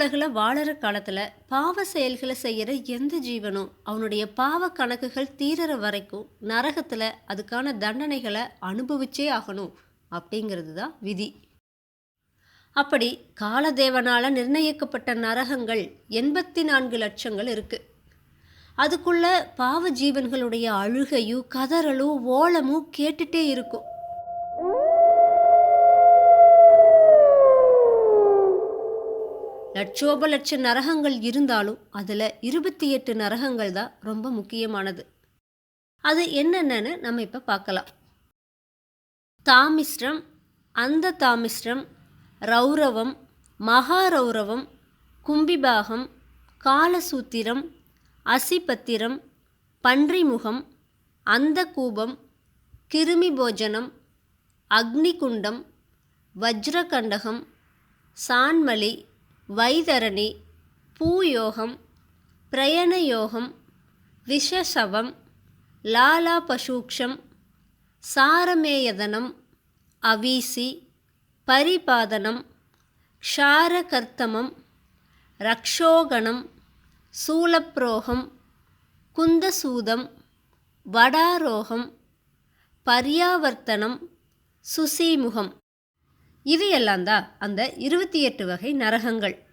உலகில் வாழற காலத்தில் பாவ செயல்களை செய்கிற எந்த ஜீவனும் அவனுடைய பாவ கணக்குகள் தீரற வரைக்கும் நரகத்தில் அதுக்கான தண்டனைகளை அனுபவிச்சே ஆகணும் அப்படிங்கிறது தான் விதி. அப்படி காலதேவனால் நிர்ணயிக்கப்பட்ட நரகங்கள் எண்பத்தி நான்கு லட்சங்கள் இருக்குது அதுக்குள்ள பாவ ஜீவன்களுடைய அழுகையும் கதறலும் ஓலமும் கேட்டுட்டே இருக்கும். லட்சோப லட்ச நரகங்கள் இருந்தாலும் அதில் இருபத்தி எட்டு நரகங்கள் தான் ரொம்ப முக்கியமானது. அது என்னென்னு நம்ம இப்போ பார்க்கலாம். தாமிஸ்ரம் அந்த தாமிஸ்ரம் ரௌரவம் மகாரௌரவம் கும்பிபாகம் காலசூத்திரம் அசிபத்திரம் பன்றிமுகம் அந்த கூபம் கிருமி போஜனம் அக்னிகுண்டம் வஜ்ரகண்டகம் சான்மலி வைதரணி பூயோகம் பிரயணயோகம் விஷசவம் லாலா பசூக்ஷம் சாரமேயதனம் அவீசி பரிபாதனம் க்ஷாரகர்த்தமம் ரக்ஷோகணம் சூலப்ரோகம் குந்தசூதம் வடாரோகம் பர்யாவர்த்தனம் சுசீமுகம். இது எல்லாம் தான் அந்த இருபத்தி எட்டு வகை நரகங்கள்.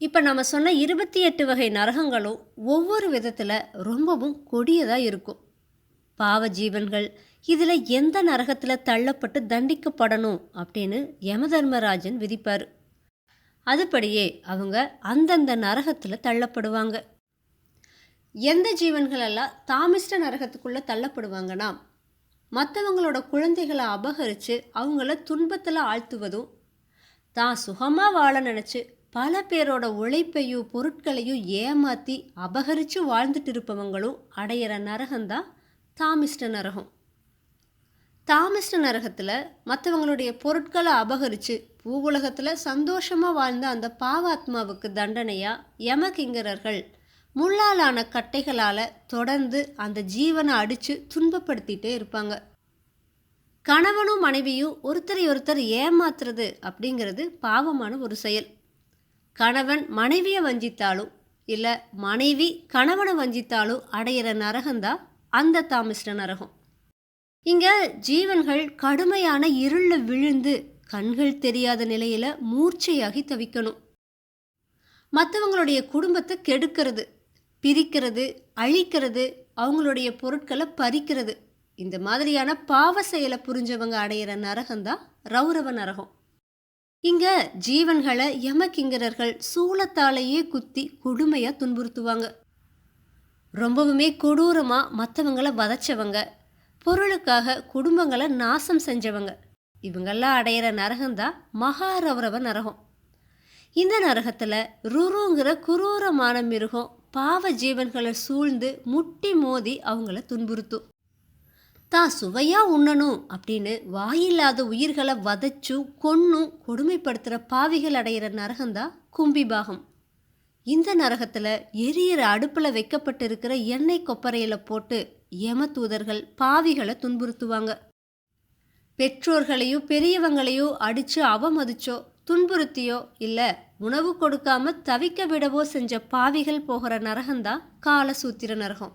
இப்போ நம்ம சொன்ன இருபத்தி எட்டு வகை நரகங்களும் ஒவ்வொரு விதத்தில் ரொம்பவும் கொடியதாக இருக்கும். பாவ ஜீவன்கள் இதில் எந்த நரகத்தில் தள்ளப்பட்டு தண்டிக்கப்படணும் அப்படின்னு யமதர்மராஜன் விதிப்பார். அதுபடியே அவங்க அந்தந்த நரகத்தில் தள்ளப்படுவாங்க. எந்த ஜீவன்களெல்லாம் தாமிஷ்ட நரகத்துக்குள்ளே தள்ளப்படுவாங்கன்னா மற்றவங்களோட குழந்தைகளை அபகரித்து அவங்கள துன்பத்தில் ஆழ்த்துவதும் தான் சுகமாக வாழ நினச்சி பல பேரோட உழைப்பையும் பொருட்களையும் ஏமாற்றி அபகரித்து வாழ்ந்துட்டு இருப்பவங்களும் அடையிற நரகம்தான் தாமிஷ்ட நரகம். தாமிஷ்ட நரகத்தில் மற்றவங்களுடைய பொருட்களை அபகரித்து பூவுலகத்தில் சந்தோஷமாக வாழ்ந்த அந்த பாவாத்மாவுக்கு தண்டனையாக யமகிங்கரர்கள் முள்ளாலான கட்டைகளால் தொடர்ந்து அந்த ஜீவனை அடித்து துன்பப்படுத்திகிட்டே இருப்பாங்க. கணவனும் மனைவியும் ஒருத்தரை ஒருத்தர் ஏமாத்துறது அப்படிங்கிறது பாவமான ஒரு செயல். கணவன் மனைவியை வஞ்சித்தாலும் இல்லை மனைவி கணவனை வஞ்சித்தாலும் அடையிற நரகம்தான் அந்த தாமிஷ்ட நரகம். இங்கே ஜீவன்கள் கடுமையான இருளில் விழுந்து கண்கள் தெரியாத நிலையில் மூர்ச்சையாகி தவிக்கணும். மற்றவங்களுடைய குடும்பத்தை கெடுக்கிறது பிரிக்கிறது அழிக்கிறது அவங்களுடைய பொருட்களை பறிக்கிறது. இந்த மாதிரியான பாவ செயலை புரிஞ்சவங்க அடையிற நரகம்தான் ரௌரவ நரகம். இங்க ஜீவன்களை யமகிங்கரர்கள் சூளத்தாலேயே குத்தி கொடுமையா துன்புறுத்துவாங்க. ரொம்பவுமே கொடூரமா மற்றவங்கள வதச்சவங்க. பொருளுக்காக குடும்பங்களை நாசம் செஞ்சவங்க. இவங்கெல்லாம் அடையிற நரகம்தான் மகாரௌரவ நரகம். இந்த நரகத்தில் ருருங்கிற குரூரமான மிருகம் பாவ ஜீவன்களை சூழ்ந்து முட்டி மோதி அவங்கள துன்புறுத்தும். தான் சுவையாக உண்ணணும் அப்படின்னு வாயில்லாத உயிர்களை வதைச்சும் கொன்னும் கொடுமைப்படுத்துகிற பாவிகள் அடையிற நரகம்தான் கும்பிபாகம். இந்த நரகத்தில் எரியிற அடுப்பில் வைக்கப்பட்டிருக்கிற எண்ணெய் கொப்பரையில் போட்டு யம தூதர்கள் பாவிகளை துன்புறுத்துவாங்க. பெற்றோர்களையும் பெரியவங்களையும் அடித்து அவமதிச்சோ துன்புறுத்தியோ இல்லை உணவு கொடுக்காம தவிக்க விடவோ செஞ்ச பாவிகள் போகிற நரகம்தான் காலசூத்திர நரகம்.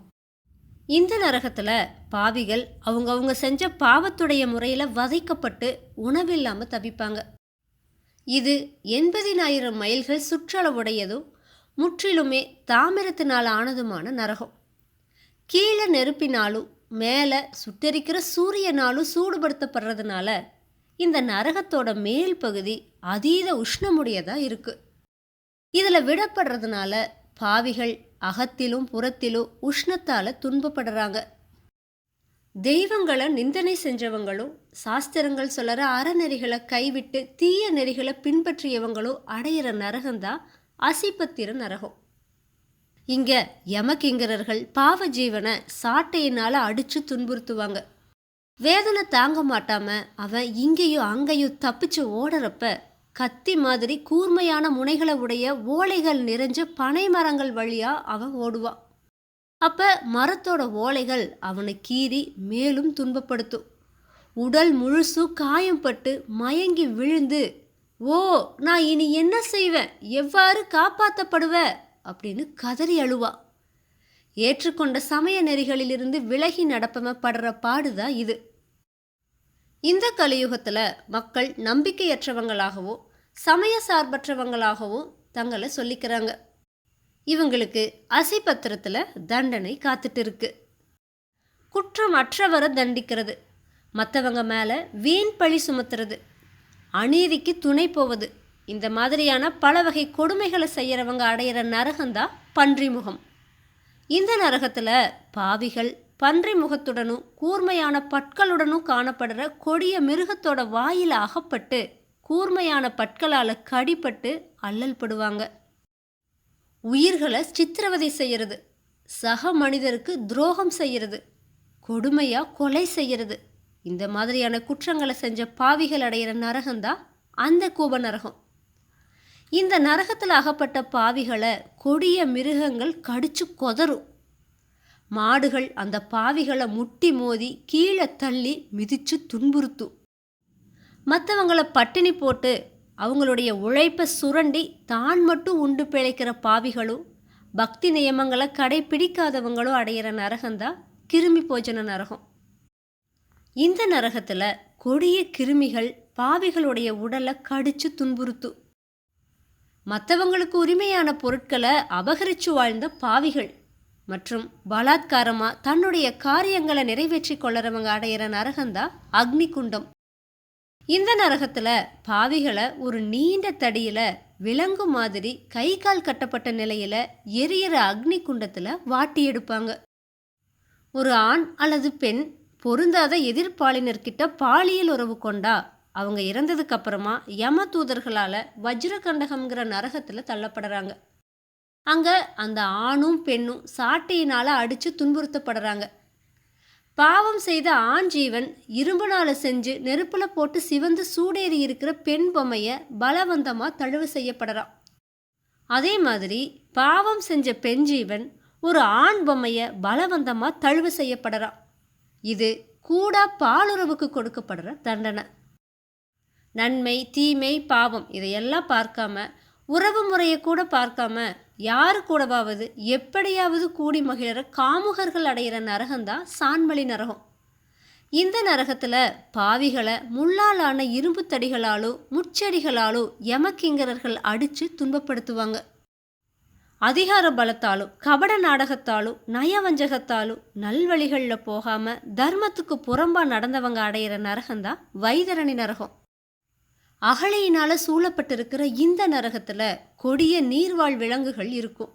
இந்த நரகத்தில் பாவிகள் அவங்கவுங்க செஞ்ச பாவத்துடைய முறையில் வதைக்கப்பட்டு உணவில்லாமல் தவிப்பாங்க. இது எண்பதினாயிரம் மைல்கள் சுற்றளவுடையதும் முற்றிலுமே தாமிரத்தினால் ஆனதுமான நரகம். கீழே நெருப்பினாலும் மேலே சுட்டரிக்கிற சூரியனாலும் சூடுபடுத்தப்படுறதுனால இந்த நரகத்தோட மேல் பகுதி அதீத உஷ்ணமுடையதாக இருக்குது இதில் விடப்படுறதுனால பாவிகள் அகத்திலும் புறத்திலும் உஷ்ணத்தால் துன்பப்படுறாங்க. தெய்வங்களை நிந்தனை செஞ்சவங்களும் சாஸ்திரங்கள் சொல்லற அறநெறிகளை கைவிட்டு தீய நெறிகளை பின்பற்றியவங்களும் அடையிற நரகம்தான் அசிபத்திர நரகம். இங்க யமகிங்கரர்கள் பாவ ஜீவனை சாட்டையினால அடிச்சு துன்புறுத்துவாங்க. வேதனை தாங்க மாட்டாம அவன் இங்கேயும் அங்கேயும் தப்பிச்சு ஓடுறப்ப கத்தி மாதிரி கூர்மையான முனைகளை உடைய ஓலைகள் நிறைஞ்ச பனை மரங்கள் வழியா அவன் ஓடுவான் அப்ப மரத்தோட ஓலைகள் அவனை கீறி மேலும் துன்பப்படுத்தும். உடல் முழுசும் காயம்பட்டு மயங்கி விழுந்து ஓ நான் இனி என்ன செய்வேன்? எவ்வாறு காப்பாற்றப்படுவ அப்படின்னு கதறி அழுவா. ஏற்றுக்கொண்ட சமய நெறிகளிலிருந்து விலகி நடப்பவன் படுற பாடுதான் இது. இந்த கலியுகத்தில் மக்கள் நம்பிக்கையற்றவங்களாகவோ சமய சார்பற்றவங்களாகவும் தங்களை சொல்லிக்கிறாங்க. இவங்களுக்கு அசிபத்திரத்தில் தண்டனை காத்துட்டு இருக்கு குற்றம் அற்றவரை தண்டிக்கிறது. மற்றவங்க மேலே வீண் பழி சுமத்துறது. அநீதிக்கு துணை போவது. இந்த மாதிரியான பல வகை கொடுமைகளை செய்கிறவங்க அடையிற நரகம்தான் பன்றிமுகம். இந்த நரகத்தில் பாவிகள் பன்றி முகத்துடனும் கூர்மையான பற்களுடனும் காணப்படுற கொடிய மிருகத்தோட வாயில் அகப்பட்டு கூர்மையான பற்களால் கடிப்பட்டு அல்லல் படுவாங்க. உயிர்களை சித்திரவதை செய்கிறது சக மனிதருக்கு துரோகம் செய்கிறது கொடுமையாக கொலை செய்யறது. இந்த மாதிரியான குற்றங்களை செஞ்ச பாவிகள் அடையிற நரகம்தான் அந்த கூப நரகம். இந்த நரகத்தில் அகப்பட்ட பாவிகளை கொடிய மிருகங்கள் கடிச்சு கொதரும் மாடுகள் அந்த பாவிகளை முட்டி மோதி கீழே தள்ளி மிதிச்சு துன்புறுத்தும் மற்றவங்களை பட்டினி போட்டு அவங்களுடைய உழைப்பை சுரண்டி தான் மட்டும் உண்டு பிழைக்கிற பாவிகளும் பக்தி நியமங்களை கடைபிடிக்காதவங்களும் அடையிற நரகம்தான் கிருமி போஜன நரகம். இந்த நரகத்தில் கொடிய கிருமிகள் பாவிகளுடைய உடலை கடிச்சு துன்புறுத்தும் மற்றவங்களுக்கு உரிமையான பொருட்களை அபகரிச்சு வாழ்ந்த பாவிகள். மற்றும் பலாத்காரமாக தன்னுடைய காரியங்களை நிறைவேற்றி கொள்ளறவங்க அடையிற நரகம்தான் அக்னி குண்டம் இந்த நரகத்தில் பாவிகளை ஒரு நீண்ட தடியில் விலங்கு மாதிரி கை கால் கட்டப்பட்ட நிலையில் எரியற அக்னி குண்டத்தில் வாட்டி எடுப்பாங்க. ஒரு ஆண் அல்லது பெண் பொருந்தாத எதிர்ப்பாளினர்கிட்ட பாலியல் உறவு கொண்டா அவங்க இறந்ததுக்கு அப்புறமா யம தூதர்களால் வஜ்ரகண்டகம்ங்கிற நரகத்தில் தள்ளப்படுறாங்க. அங்கே அந்த ஆணும் பெண்ணும் சாட்டையினால் அடித்து துன்புறுத்தப்படுறாங்க. பாவம் செய்த ஆண் ஜீவன் இரும்புனால செஞ்சு நெருப்பில் போட்டு சிவந்து சூடேறி இருக்கிற பெண் பொம்மையை பலவந்தமாக தழுவு செய்யப்படுறான். அதே மாதிரி பாவம் செஞ்ச பெண் ஜீவன் ஒரு ஆண் பொம்மையை பலவந்தமாக தழுவு செய்யப்படுறான். இது கூட பாலுறவுக்கு கொடுக்கப்படுற தண்டனை. நன்மை தீமை பாவம் இதையெல்லாம் பார்க்காம உறவு முறையை கூட பார்க்காம யாரு கூடவாவது எப்படியாவது கூடி மகிழற காமுகர்கள் அடையிற நரகம்தான் சான்மலி நரகம். இந்த நரகத்தில் பாவிகளை முள்ளாலான இரும்பு தடிகளாலோ முச்செடிகளாலோ யமக்கிங்கரர்கள் அடித்து துன்பப்படுத்துவாங்க. அதிகார பலத்தாலும் கபட நாடகத்தாலும் நயவஞ்சகத்தாலும் நல்வழிகளில் போகாமல் தர்மத்துக்கு புறம்பாக நடந்தவங்க அடையிற நரகம்தான் வைதரணி நரகம். அகழையினால் சூழப்பட்டிருக்கிற இந்த நரகத்தில் கொடிய நீர்வாழ் விலங்குகள் இருக்கும்.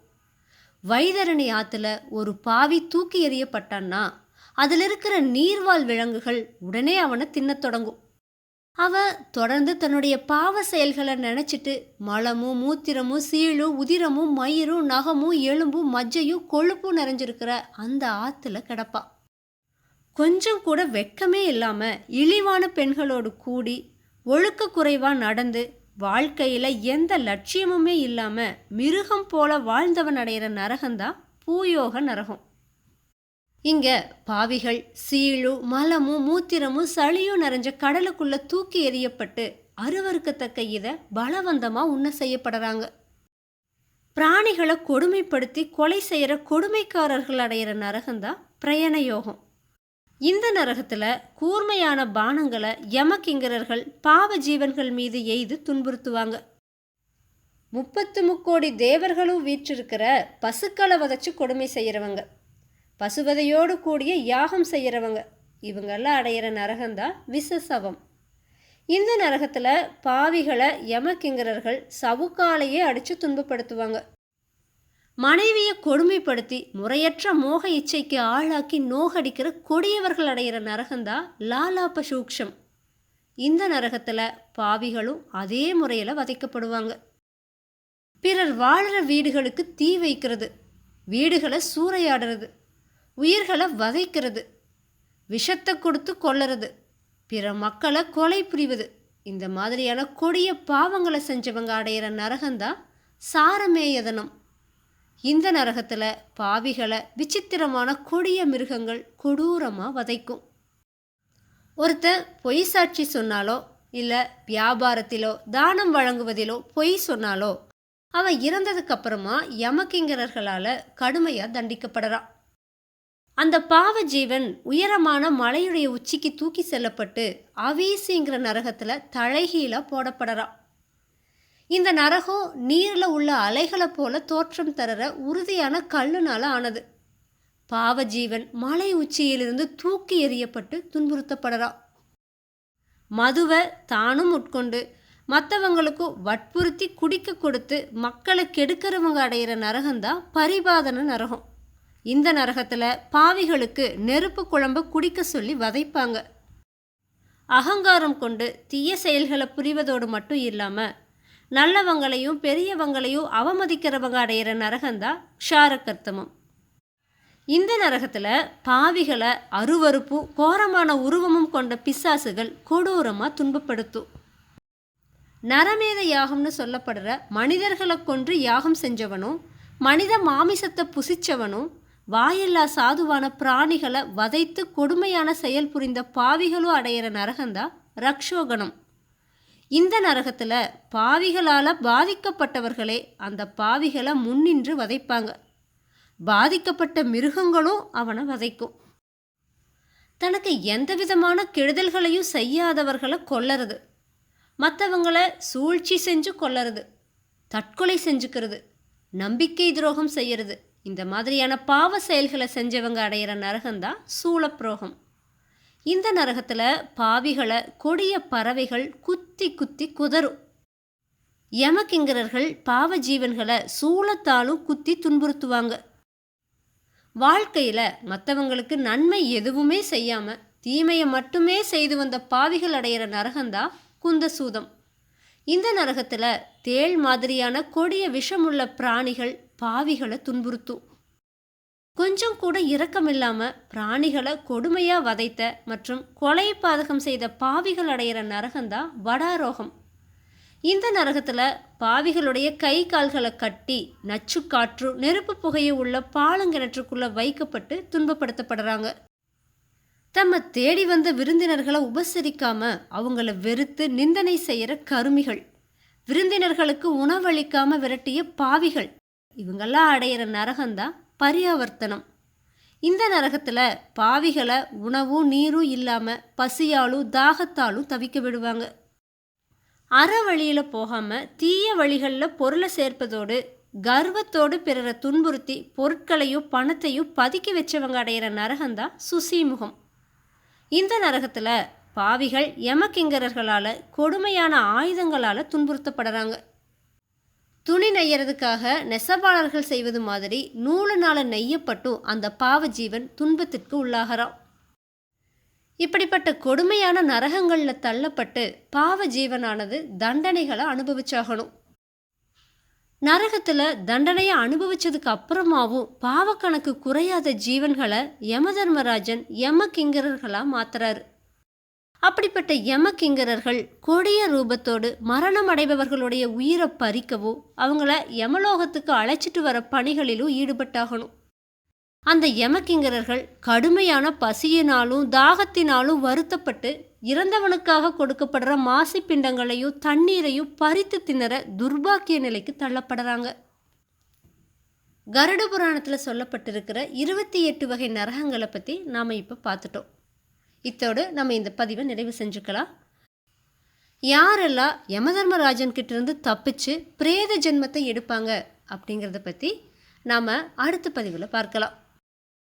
வைதரணி ஆற்றுல ஒரு பாவி தூக்கி எறியப்பட்டான்னா அதில் இருக்கிற நீர்வாழ் விலங்குகள் உடனே அவனை தின்னத் தொடங்கும். அவன் தொடர்ந்து தன்னுடைய பாவ செயல்களை நினச்சிட்டு மலமும் மூத்திரமும் சீழும் உதிரமும் மயிரும் நகமும் எலும்பும் மஜ்ஜையும் கொழுப்பும் நிறைஞ்சிருக்கிற அந்த ஆற்றுல கிடப்பான் கொஞ்சம் கூட வெக்கமே இல்லாமல் இழிவான பெண்களோடு கூடி ஒழுக்க குறைவாக நடந்து வாழ்க்கையில் எந்த லட்சியமுமே இல்லாமல் மிருகம் போல வாழ்ந்தவன் அடையிற நரகந்தான் பூயோக நரகம். இங்கே பாவிகள் சீழும் மலமும் மூத்திரமும் சளியும் நிறைஞ்ச கடலுக்குள்ள தூக்கி எறியப்பட்டு அருவறுக்கத்தக்க இதை பலவந்தமாக உண்ண செய்யப்படுறாங்க. பிராணிகளை கொடுமைப்படுத்தி கொலை செய்கிற கொடுமைக்காரர்கள் அடையிற நரகம்தான் பிரயண யோகம். இந்த நரகத்தில் கூர்மையான பானங்களை யமகிங்கரர்கள் பாவ ஜீவன்கள் மீது எய்து துன்புறுத்துவாங்க. முப்பத்து முக்கோடி தேவர்களும் வீற்றிருக்கிற பசுக்களை வதச்சு கொடுமை செய்கிறவங்க பசுவதையோடு கூடிய யாகம் செய்கிறவங்க இவங்கெல்லாம் அடையிற நரகம்தான் விசசவம். இந்த நரகத்தில் பாவிகளை யமகிங்கரர்கள் சவுக்காலையே அடித்து துன்பப்படுத்துவாங்க. மனைவியை கொடுமைப்படுத்தி முறையற்ற மோக இச்சைக்கு ஆளாக்கி நோகடிக்கிற கொடியவர்கள் அடைகிற நரகந்தான் லாலாப சூக்ஷம். இந்த நரகத்தில் பாவிகளும் அதே முறையில் வதைக்கப்படுவாங்க. பிறர் வாழ்கிற வீடுகளுக்கு தீ வைக்கிறது வீடுகளை சூறையாடுறது உயிர்களை வதைக்கிறது விஷத்தை கொடுத்து கொல்லறது பிற மக்களை கொலை புரிவது இந்த மாதிரியான கொடிய பாவங்களை செஞ்சவங்க அடையிற நரகந்தான் சாரமேயதனம். இந்த நரகத்தில் பாவிகளை விசித்திரமான கொடிய மிருகங்கள் கொடூரமாக வதைக்கும். ஒருத்தன் பொய் சாட்சி சொன்னாலோ இல்லை வியாபாரத்திலோ தானம் வழங்குவதிலோ பொய் சொன்னாலோ அவன் இறந்ததுக்கு அப்புறமா கடுமையாக தண்டிக்கப்படுறான். அந்த பாவ ஜீவன் உயரமான மலையுடைய உச்சிக்கு தூக்கி செல்லப்பட்டு அவீசிங்கிற நரகத்தில் தலைகீழாக போடப்படுறான். இந்த நரகம் நீரில் உள்ள அலைகளை போல தோற்றம் தரற உறுதியான கல்லுனால ஆனது. பாவஜீவன் மலை உச்சியிலிருந்து தூக்கி எறியப்பட்டு துன்புறுத்தப்படுறான். மதுவை தானும் உட்கொண்டு மற்றவங்களுக்கும் வற்புறுத்தி குடிக்க கொடுத்து மக்களை கெடுக்கிறவங்க அடையிற நரகம்தான் பரிபாதன நரகம். இந்த நரகத்தில் பாவிகளுக்கு நெருப்பு குழம்ப குடிக்க சொல்லி வதைப்பாங்க. அகங்காரம் கொண்டு தீய செயல்களை புரிவதோடு மட்டும் இல்லாமல் நல்லவங்களையும் பெரியவங்களையும் அவமதிக்கிறவங்க அடையிற நரகந்தான் ஷாரக்கர்த்தமம் இந்த நரகத்தில் பாவிகளை அருவறுப்பும் கோரமான உருவமும் கொண்ட பிசாசுகள் கொடூரமாக துன்பப்படுத்தும். நரமேத யாகம்னு சொல்லப்படுற மனிதர்களை கொன்று யாகம் செஞ்சவனும் மனித மாமிசத்தை புசிச்சவனும் வாயில்லா சாதுவான பிராணிகளை வதைத்து கொடுமையான செயல் புரிந்த பாவிகளும் அடையிற நரகந்தா ரக்ஷோகணம். இந்த நரகத்தில் பாவிகளால் பாதிக்கப்பட்டவர்களே அந்த பாவிகளை முன்னின்று வதைப்பாங்க. பாதிக்கப்பட்ட மிருகங்களும் அவனை வதைக்கும். தனக்கு எந்த விதமான கெடுதல்களையும் செய்யாதவர்களை கொல்லறது. மற்றவங்களை சூழ்ச்சி செஞ்சு கொல்லறது. தற்கொலை செஞ்சுக்கிறது. நம்பிக்கை துரோகம் செய்யறது. இந்த மாதிரியான பாவ செயல்களை செஞ்சவங்க அடையிற நரகம்தான் சூளப்புரோகம் இந்த நரகத்தில் பாவிகளை கொடிய பறவைகள் குத்தி குத்தி குதறும். யமகிங்கரர்கள் பாவ ஜீவன்களை சூளத்தாலும் குத்தி துன்புறுத்துவாங்க. வாழ்க்கையில் மற்றவங்களுக்கு நன்மை எதுவுமே செய்யாமல் தீமையை மட்டுமே செய்து வந்த பாவிகள் அடையிற நரகந்தான் குந்தசூதம். இந்த நரகத்தில் தேள் மாதிரியான கொடிய விஷமுள்ள பிராணிகள் பாவிகளை துன்புறுத்தும். கொஞ்சம் கூட இரக்கமில்லாமல் பிராணிகளை கொடுமையாக வதைத்த மற்றும் கொலை பாதகம் செய்த பாவிகள் அடையிற நரகம்தான் வடாரோகம். இந்த நரகத்தில் பாவிகளுடைய கை கால்களை கட்டி நச்சு காற்று நெருப்பு புகையை உள்ள பாலங்கிணற்றுக்குள்ளே வைக்கப்பட்டு துன்பப்படுத்தப்படுறாங்க. தம்ம தேடி வந்த விருந்தினர்களை உபசரிக்காம அவங்கள வெறுத்து நிந்தனை செய்கிற கருமிகள். விருந்தினர்களுக்கு உணவளிக்காம விரட்டிய பாவிகள். இவங்கெல்லாம் அடையிற நரகம்தான் பரியாவர்த்தனம். இந்த நரகத்தில் பாவிகளை உணவும் நீரும் இல்லாமல் பசியாலும் தாகத்தாலும் தவிக்க விடுவாங்க. அற வழியில் போகாமல் தீய வழிகளில் பொருளை சேர்ப்பதோடு கர்வத்தோடு பிறரை துன்புறுத்தி பொருட்களையும் பணத்தையும் பதுக்கி வச்சவங்க அடையிற நரகம்தான் சுசிமுகம். இந்த நரகத்தில் பாவிகள் யமக்கிங்கரர்களால் கொடுமையான ஆயுதங்களால் துன்புறுத்தப்படுறாங்க. துணி நெய்யறதுக்காக நெசவாளர்கள் செய்வது மாதிரி நூலுனால நெய்யப்பட்டும் அந்த பாவ ஜீவன் துன்பத்திற்கு உள்ளாகிறான். இப்படிப்பட்ட கொடுமையான நரகங்களில் தள்ளப்பட்டு பாவ ஜீவனானது தண்டனைகளை அனுபவிச்சாகணும். நரகத்தில் தண்டனையை அனுபவிச்சதுக்கு அப்புறமாவும் பாவக்கணக்கு குறையாத ஜீவன்களை யமதர்மராஜன் யம கிங்கரர்களாக மாத்துறாரு. அப்படிப்பட்ட யம கிங்கரர்கள் கொடிய ரூபத்தோடு மரணம் அடைபவர்களுடைய உயிரை பறிக்கவோ அவங்கள யமலோகத்துக்கு அழைச்சிட்டு வர பணிகளிலும் ஈடுபட்டாகணும். அந்த யமக்கிங்கரர்கள் கடுமையான பசியினாலும் தாகத்தினாலும் வருத்தப்பட்டு இறந்தவனுக்காக கொடுக்கப்படுற மாசி பிண்டங்களையும் தண்ணீரையும் பறித்து திணற துர்பாக்கிய நிலைக்கு தள்ளப்படுறாங்க. கருட புராணத்தில் சொல்லப்பட்டிருக்கிற இருபத்தி எட்டு வகை நரகங்களை பற்றி நாம் இப்போ பார்த்துட்டோம். இத்தோடு நம்ம இந்த பதிவை நிறைவு செஞ்சுக்கலாம். யாரெல்லாம் யமதர்மராஜன் கிட்டேருந்து தப்பிச்சு பிரேத ஜென்மத்தை எடுப்பாங்க அப்படிங்கிறத பற்றி நாம் அடுத்த பதிவில் பார்க்கலாம்.